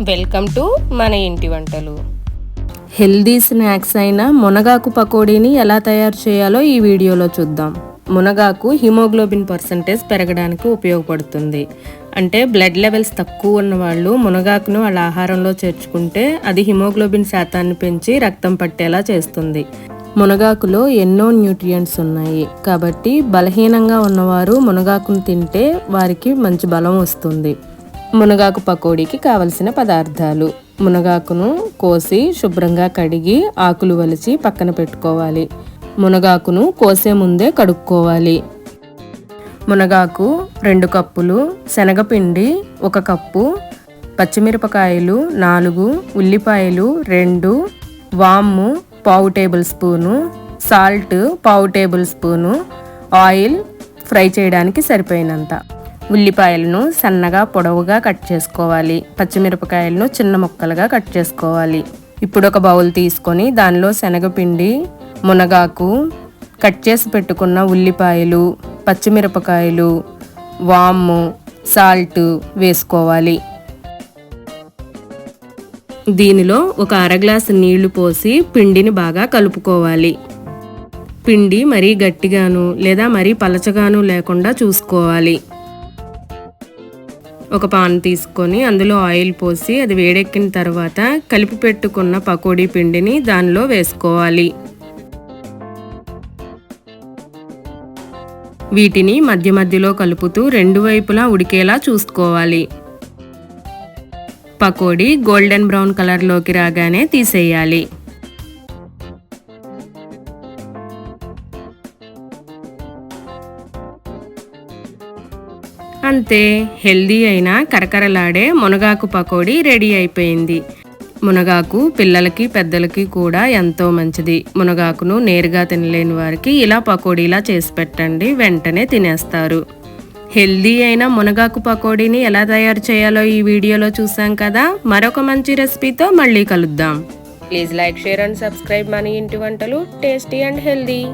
Welcome to మన ఇంటి వంటలు. హెల్దీ స్నాక్స్ అయిన మునగాకు పకోడీని ఎలా తయారు చేయాలో ఈ వీడియోలో చూద్దాం. మునగాకు హిమోగ్లోబిన్ పర్సంటేజ్ పెరగడానికి ఉపయోగపడుతుంది. అంటే బ్లడ్ లెవెల్స్ తక్కువ ఉన్న వాళ్ళు మునగాకును వాళ్ళ ఆహారంలో చేర్చుకుంటే అది హిమోగ్లోబిన్ శాతాన్ని పెంచి రక్తం పట్టేలా చేస్తుంది. మునగాకులో ఎన్నో న్యూట్రియంట్స్ ఉన్నాయి. కాబట్టి బలహీనంగా ఉన్నవారు మునగాకును తింటే వారికి మంచి బలం వస్తుంది. మునగాకు పకోడీకి కావలసిన పదార్థాలు. మునగాకును కోసి శుభ్రంగా కడిగి ఆకులు వలిచి పక్కన పెట్టుకోవాలి. మునగాకును కోసే ముందే కడుక్కోవాలి. మునగాకు రెండు కప్పులు శనగపిండి ఒక కప్పు పచ్చిమిరపకాయలు నాలుగు ఉల్లిపాయలు రెండు వాము పావు టేబుల్ స్పూను సాల్ట్ పావు టేబుల్ స్పూను ఆయిల్ ఫ్రై చేయడానికి సరిపోయినంత. ఉల్లిపాయలను సన్నగా పొడవుగా కట్ చేసుకోవాలి. పచ్చిమిరపకాయలను చిన్న ముక్కలుగా కట్ చేసుకోవాలి. ఇప్పుడు ఒక బౌల్ తీసుకొని దానిలో శనగపిండి మునగాకు కట్ చేసి పెట్టుకున్న ఉల్లిపాయలు పచ్చిమిరపకాయలు వాము సాల్ట్ వేసుకోవాలి. దీనిలో ఒక అర గ్లాసు నీళ్ళు పోసి పిండిని బాగా కలుపుకోవాలి. పిండి మరీ గట్టిగాను లేదా మరీ పలచగాను లేకుండా చూసుకోవాలి. ఒక పాన్ తీసుకొని అందులో ఆయిల్ పోసి అది వేడెక్కిన తర్వాత కలిపి పెట్టుకున్న పకోడీ పిండిని దానిలో వేసుకోవాలి. వీటిని మధ్య మధ్యలో కలుపుతూ రెండు వైపులా ఉడికేలా చూసుకోవాలి. పకోడీ గోల్డెన్ బ్రౌన్ కలర్లోకి రాగానే తీసేయాలి. అంతే హెల్దీ అయిన కరకరలాడే మునగాకు పకోడీ రెడీ అయిపోయింది. మునగాకు పిల్లలకి పెద్దలకి కూడా ఎంతో మంచిది. మునగాకును నేరుగా తినలేని వారికి ఇలా పకోడీలా చేసి పెట్టండి వెంటనే తినేస్తారు. హెల్దీ అయిన మునగాకు పకోడీని ఎలా తయారు చేయాలో ఈ వీడియోలో చూసాం కదా? మరొక మంచి రెసిపీతో మళ్ళీ కలుద్దాం. Please like share and subscribe మన ఇంటి వంటలు టేస్టీ అండ్ హెల్దీ.